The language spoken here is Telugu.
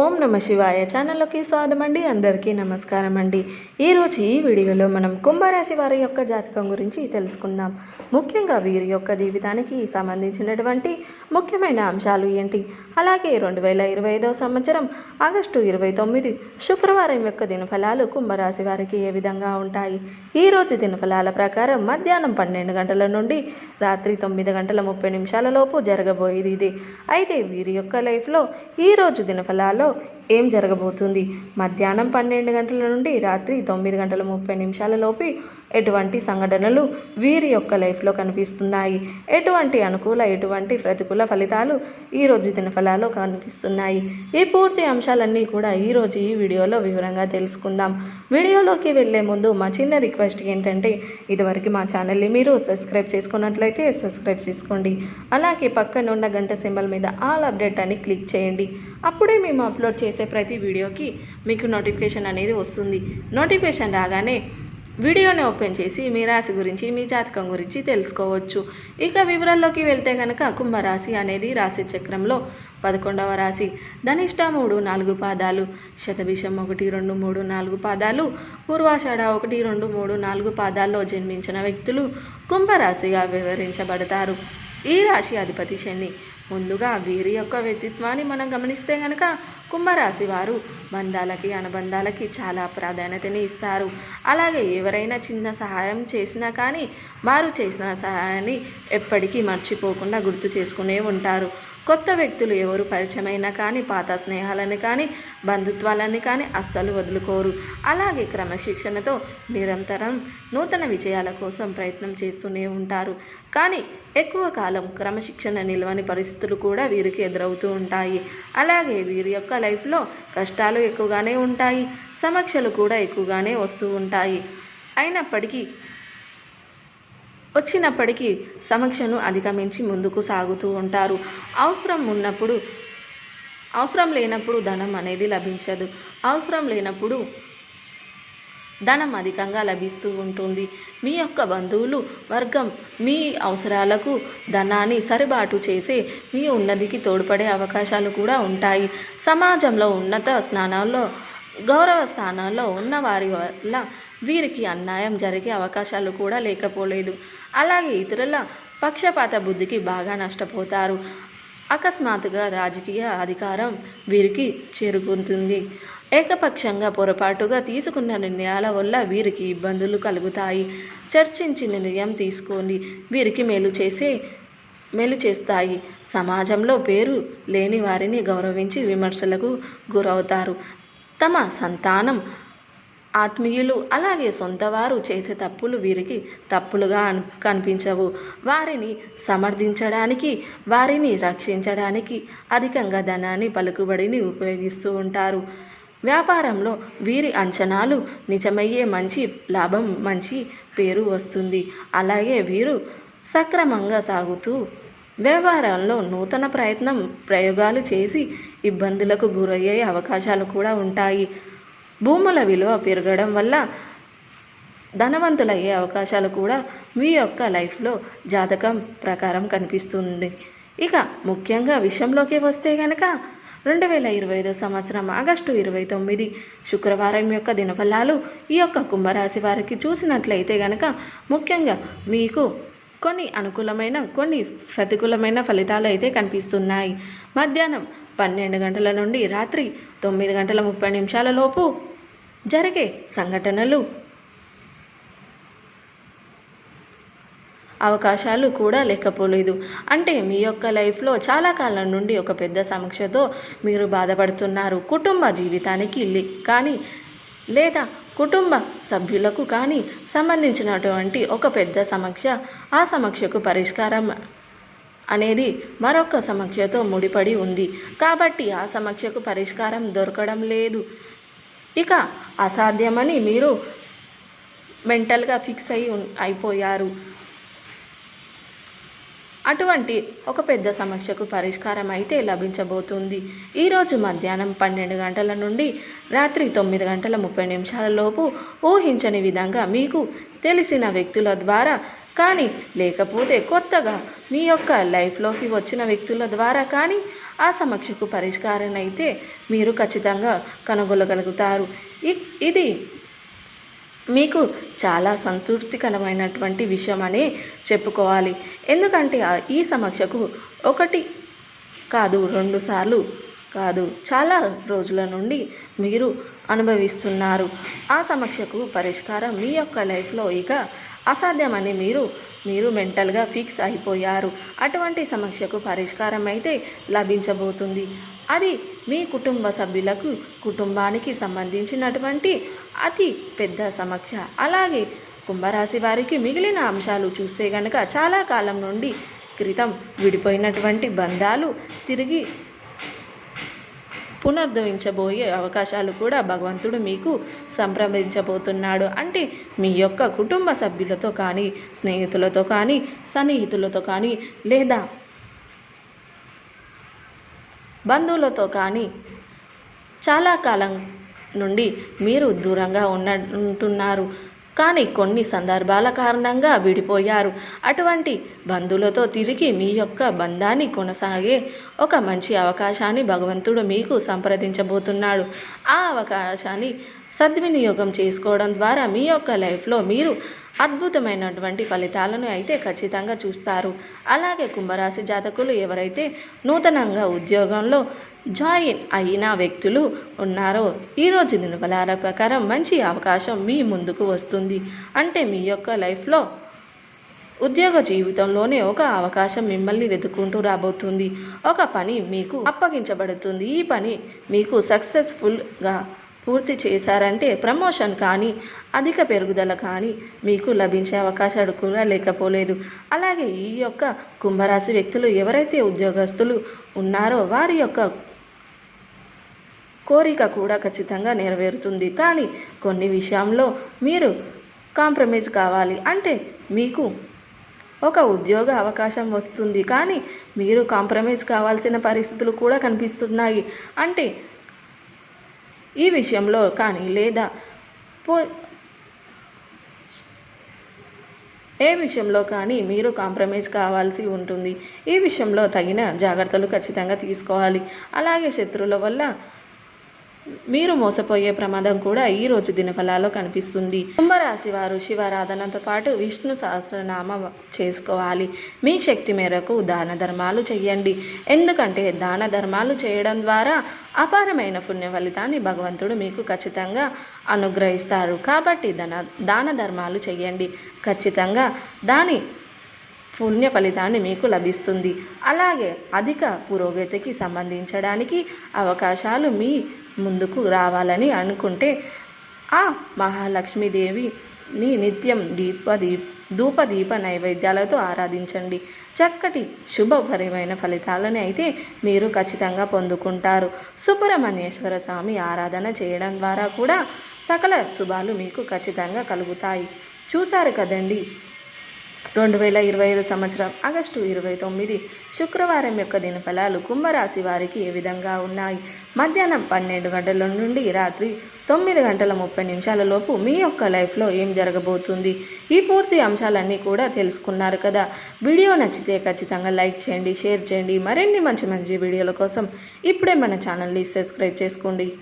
ఓం నమ శివాయ ఛానల్లోకి స్వాగతం అండి అందరికీ నమస్కారం అండి ఈరోజు ఈ వీడియోలో మనం కుంభరాశి వారి యొక్క జాతకం గురించి తెలుసుకుందాం. ముఖ్యంగా వీరి యొక్క జీవితానికి సంబంధించినటువంటి ముఖ్యమైన అంశాలు ఏంటి? అలాగే రెండు వేల ఇరవై ఐదవ సంవత్సరం ఆగస్టు ఇరవై తొమ్మిది శుక్రవారం యొక్క దినఫలాలు కుంభరాశి వారికి ఏ విధంగా ఉంటాయి? ఈ రోజు దినఫలాల ప్రకారం మధ్యాహ్నం పన్నెండు గంటల నుండి రాత్రి తొమ్మిది గంటల ముప్పై నిమిషాల లోపు జరగబోయేది ఇది. అయితే వీరి యొక్క లైఫ్లో ఈ రోజు దినఫలాల్లో ఏం జరగబోతుంది? మధ్యాహ్నం పన్నెండు గంటల నుండి రాత్రి తొమ్మిది గంటల ముప్పై నిమిషాల లోపు ఎటువంటి సంఘటనలు వీరి యొక్క లైఫ్లో కనిపిస్తున్నాయి? ఎటువంటి అనుకూల ఎటువంటి ప్రతికూల ఫలితాలు ఈరోజు దినఫలాల్లో కనిపిస్తున్నాయి? ఈ పూర్తి అంశాలన్నీ కూడా ఈరోజు ఈ వీడియోలో వివరంగా తెలుసుకుందాం. వీడియోలోకి వెళ్ళే ముందు మా చిన్న రిక్వెస్ట్ ఏంటంటే ఇదివరకు మా ఛానల్ని మీరు సబ్స్క్రైబ్ చేసుకున్నట్లయితే సబ్స్క్రైబ్ చేసుకోండి. అలాగే పక్కన ఉన్న గంట సింబల్ మీద ఆల్ అప్డేట్ అని క్లిక్ చేయండి. అప్పుడే మేము అప్లోడ్ చేసే ప్రతి వీడియోకి మీకు నోటిఫికేషన్ అనేది వస్తుంది. నోటిఫికేషన్ రాగానే వీడియోని ఓపెన్ చేసి మీ రాశి గురించి మీ జాతకం గురించి తెలుసుకోవచ్చు. ఇక వివరాల్లోకి వెళ్తే కనుక కుంభరాశి అనేది రాశి చక్రంలో పదకొండవ రాశి. ధనిష్ట మూడు నాలుగు పాదాలు శతభిషం ఒకటి రెండు మూడు నాలుగు పాదాలు పూర్వాషాఢ ఒకటి రెండు మూడు నాలుగు పాదాల్లో జన్మించిన వ్యక్తులు కుంభరాశిగా వివరించబడతారు. ఈ రాశి అధిపతి శని. ముందుగా వీరి యొక్క వ్యక్తిత్వాన్ని మనం గమనిస్తే కనుక కుంభరాశి వారు బంధాలకి అనుబంధాలకి చాలా ప్రాధాన్యతని ఇస్తారు. అలాగే ఎవరైనా చిన్న సహాయం చేసినా కానీ వారు చేసిన సహాయాన్ని ఎప్పటికీ మర్చిపోకుండా గుర్తు చేసుకునే ఉంటారు. కొత్త వ్యక్తులు ఎవరు పరిచయమైనా కానీ పాత స్నేహాలని కానీ బంధుత్వాలని కానీ అస్సలు వదులుకోరు. అలాగే క్రమశిక్షణతో నిరంతరం నూతన విజయాల కోసం ప్రయత్నం చేస్తూనే ఉంటారు. కానీ ఎక్కువ కాలం క్రమశిక్షణ నిలవని పరిస్థితులు కూడా వీరికి ఎదురవుతూ ఉంటాయి. అలాగే వీరి యొక్క లైఫ్లో కష్టాలు ఎక్కువగానే ఉంటాయి. సమస్యలు కూడా ఎక్కువగానే వస్తూ ఉంటాయి. అయినప్పటికీ వచ్చినప్పటికీ సమస్యను అధిగమించి ముందుకు సాగుతూ ఉంటారు. అవసరం ఉన్నప్పుడు అవసరం లేనప్పుడు ధనం అనేది లభించదు. అవసరం లేనప్పుడు ధనం అధికంగా లభిస్తూ ఉంటుంది. మీ యొక్క బంధువులు వర్గం మీ అవసరాలకు ధనాన్ని సరిబాటు చేసి మీ ఉన్నతికి తోడ్పడే అవకాశాలు కూడా ఉంటాయి. సమాజంలో ఉన్నత స్థానాల్లో గౌరవ స్థానాల్లో ఉన్న వారి వల్ల వీరికి అన్యాయం జరిగే అవకాశాలు కూడా లేకపోలేదు. అలాగే ఇతరుల పక్షపాత బుద్ధికి బాగా నష్టపోతారు. అకస్మాత్తుగా రాజకీయ అధికారం వీరికి చేరుకుంటుంది. ఏకపక్షంగా పొరపాటుగా తీసుకున్న నిర్ణయాల వల్ల వీరికి ఇబ్బందులు కలుగుతాయి. చర్చించి నిర్ణయం తీసుకొని వీరికి మేలు చేసే మేలు చేస్తాయి. సమాజంలో పేరు లేని వారిని గౌరవించి విమర్శలకు గురవుతారు. తమ సంతానం ఆత్మీయులు అలాగే సొంతవారు చేసే తప్పులు వీరికి తప్పులుగా కనిపించవు. వారిని సమర్థించడానికి వారిని రక్షించడానికి అధికంగా ధనాన్ని పలుకుబడిని ఉపయోగిస్తూ ఉంటారు. వ్యాపారంలో వీరి అంచనాలు నిజమయ్యే మంచి లాభం మంచి పేరు వస్తుంది. అలాగే వీరు సక్రమంగా సాగుతూ వ్యవహారంలో నూతన ప్రయత్నం ప్రయోగాలు చేసి ఇబ్బందులకు గురయ్యే అవకాశాలు కూడా ఉంటాయి. భూముల విలువ పెరగడం వల్ల ధనవంతులయ్యే అవకాశాలు కూడా మీ యొక్క లైఫ్లో జాతకం ప్రకారం కనిపిస్తుంది. ఇక ముఖ్యంగా విషయంలోకి వస్తే కనుక రెండు వేల ఇరవై ఐదో సంవత్సరం ఆగస్టు ఇరవై తొమ్మిది. శుక్రవారం యొక్క దినఫలాలు ఈ యొక్క కుంభరాశి వారికి చూసినట్లయితే కనుక ముఖ్యంగా మీకు కొన్ని అనుకూలమైన కొన్ని ప్రతికూలమైన ఫలితాలు అయితే కనిపిస్తున్నాయి. మధ్యాహ్నం పన్నెండు గంటల నుండి రాత్రి తొమ్మిది గంటల ముప్పై నిమిషాల లోపు జరిగే సంఘటనలు అవకాశాలు కూడా లేకపోలేదు. అంటే మీ యొక్క లైఫ్లో చాలా కాలం నుండి ఒక పెద్ద సమస్యతో మీరు బాధపడుతున్నారు. కుటుంబ జీవితానికి కానీ లేదా కుటుంబ సభ్యులకు కానీ సంబంధించినటువంటి ఒక పెద్ద సమస్య ఆ సమస్యకు పరిష్కారం అనేది మరొక సమస్యతో ముడిపడి ఉంది. కాబట్టి ఆ సమస్యకు పరిష్కారం దొరకడం లేదు. ఇక అసాధ్యమని మీరు మెంటల్గా ఫిక్స్ అయి అయిపోయారు. అటువంటి ఒక పెద్ద సమస్యకు పరిష్కారం అయితే లభించబోతుంది. ఈరోజు మధ్యాహ్నం పన్నెండు గంటల నుండి రాత్రి తొమ్మిది గంటల ముప్పై నిమిషాల లోపు ఊహించని విధంగా మీకు తెలిసిన వ్యక్తుల ద్వారా కానీ లేకపోతే కొత్తగా మీ యొక్క లైఫ్లోకి వచ్చిన వ్యక్తుల ద్వారా కానీ ఆ సమస్యకు పరిష్కారం అయితే మీరు ఖచ్చితంగా కనుగొనగలుగుతారు. ఇది మీకు చాలా సంతృప్తికరమైనటువంటి విషయం అని చెప్పుకోవాలి. ఎందుకంటే ఈ సమీక్షకు ఒకటి కాదు రెండు సార్లు కాదు. చాలా రోజుల నుండి మీరు అనుభవిస్తున్నారు. ఆ సమస్యకు పరిష్కారం మీ యొక్క లైఫ్లో ఇక అసాధ్యమని మీరు మీరు మెంటల్గా ఫిక్స్ అయిపోయారు. అటువంటి సమస్యకు పరిష్కారం అయితే లభించబోతుంది. అది మీ కుటుంబ సభ్యులకు కుటుంబానికి సంబంధించినటువంటి అతి పెద్ద సమస్య అలాగే కుంభరాశి వారికి మిగిలిన అంశాలు చూస్తే గనక చాలా కాలం నుండి క్రితం విడిపోయినటువంటి బంధాలు తిరిగి పునరుద్ధరించబోయే అవకాశాలు కూడా భగవంతుడు మీకు సంప్రదించబోతున్నాడు. అంటే మీ యొక్క కుటుంబ సభ్యులతో కానీ స్నేహితులతో కానీ సన్నిహితులతో కానీ లేదా బంధువులతో కానీ చాలా కాలం నుండి మీరు దూరంగా ఉన్న ఉంటున్నారు. కానీ కొన్ని సందర్భాల కారణంగా విడిపోయారు. అటువంటి బంధువులతో తిరిగి మీ యొక్క బంధాన్ని కొనసాగే ఒక మంచి అవకాశాన్ని భగవంతుడు మీకు సంప్రదించబోతున్నాడు. ఆ అవకాశాన్ని సద్వినియోగం చేసుకోవడం ద్వారా మీ యొక్క లైఫ్లో మీరు అద్భుతమైనటువంటి ఫలితాలను అయితే ఖచ్చితంగా చూస్తారు. అలాగే కుంభరాశి జాతకులు ఎవరైతే నూతనంగా ఉద్యోగంలో జాయిన్ అయిన వ్యక్తులు ఉన్నారో? ఈరోజు దినబలాల ప్రకారం మంచి అవకాశం మీ ముందుకు వస్తుంది. అంటే మీ యొక్క లైఫ్లో ఉద్యోగ జీవితంలోనే ఒక అవకాశం మిమ్మల్ని వెతుక్కుంటూ రాబోతుంది. ఒక పని మీకు అప్పగించబడుతుంది. ఈ పని మీకు సక్సెస్ఫుల్గా పూర్తి చేశారంటే ప్రమోషన్ కానీ అధిక పెరుగుదల కానీ మీకు లభించే అవకాశాలు కూడా లేకపోలేదు. అలాగే ఈ యొక్క కుంభరాశి వ్యక్తులు ఎవరైతే ఉద్యోగస్తులు ఉన్నారో వారి యొక్క కోరిక కూడా ఖచ్చితంగా నెరవేరుతుంది. కానీ కొన్ని విషయంలో మీరు కాంప్రమైజ్ కావాలి అంటే మీకు ఒక ఉద్యోగ అవకాశం వస్తుంది. కానీ మీరు కాంప్రమైజ్ కావాల్సిన పరిస్థితులు కూడా కనిపిస్తున్నాయి. అంటే ఈ విషయంలో కానీ లేదా పో ఏ విషయంలో కానీ మీరు కాంప్రమైజ్ కావాల్సి ఉంటుంది. ఈ విషయంలో తగిన జాగ్రత్తలు ఖచ్చితంగా తీసుకోవాలి. అలాగే శత్రువుల వల్ల మీరు మోసపోయే ప్రమాదం కూడా ఈ రోజు దినఫలాల్లో కనిపిస్తుంది. కుంభరాశి వారు శివారాధనతో పాటు విష్ణు సహస్రనామ చేసుకోవాలి. మీ శక్తి మేరకు దాన ధర్మాలు చేయండి ఎందుకంటే దాన ధర్మాలు చేయడం ద్వారా అపారమైన పుణ్య ఫలితాన్ని భగవంతుడు మీకు ఖచ్చితంగా అనుగ్రహిస్తారు. కాబట్టి దన దాన ధర్మాలు చేయండి ఖచ్చితంగా దాని పుణ్య ఫలితాన్ని మీకు లభిస్తుంది. అలాగే అధిక పురోగతికి సంబంధించడానికి అవకాశాలు మీ ముందుకు రావాలని అనుకుంటే ఆ మహాలక్ష్మీదేవిని నిత్యం దీప దీప ధూప దీప నైవేద్యాలతో ఆరాధించండి. చక్కటి శుభపరమైన ఫలితాలను అయితే మీరు ఖచ్చితంగా పొందుకుంటారు. సుబ్రహ్మణ్యేశ్వర స్వామి ఆరాధన చేయడం ద్వారా కూడా సకల శుభాలు మీకు ఖచ్చితంగా కలుగుతాయి. చూశారు కదండి? రెండు వేల ఇరవై ఐదు సంవత్సరం ఆగస్టు ఇరవై తొమ్మిది శుక్రవారం యొక్క దినఫలాలు కుంభరాశి వారికి ఏ విధంగా ఉన్నాయి? మధ్యాహ్నం పన్నెండు గంటల నుండి రాత్రి తొమ్మిది గంటల ముప్పై నిమిషాల లోపు మీ యొక్క లైఫ్లో ఏం జరగబోతుంది? ఈ పూర్తి అంశాలన్నీ కూడా తెలుసుకున్నారు కదా. వీడియో నచ్చితే ఖచ్చితంగా లైక్ చేయండి షేర్ చేయండి. మరిన్ని మంచి మంచి వీడియోల కోసం ఇప్పుడే మన ఛానల్ని సబ్స్క్రైబ్ చేసుకోండి.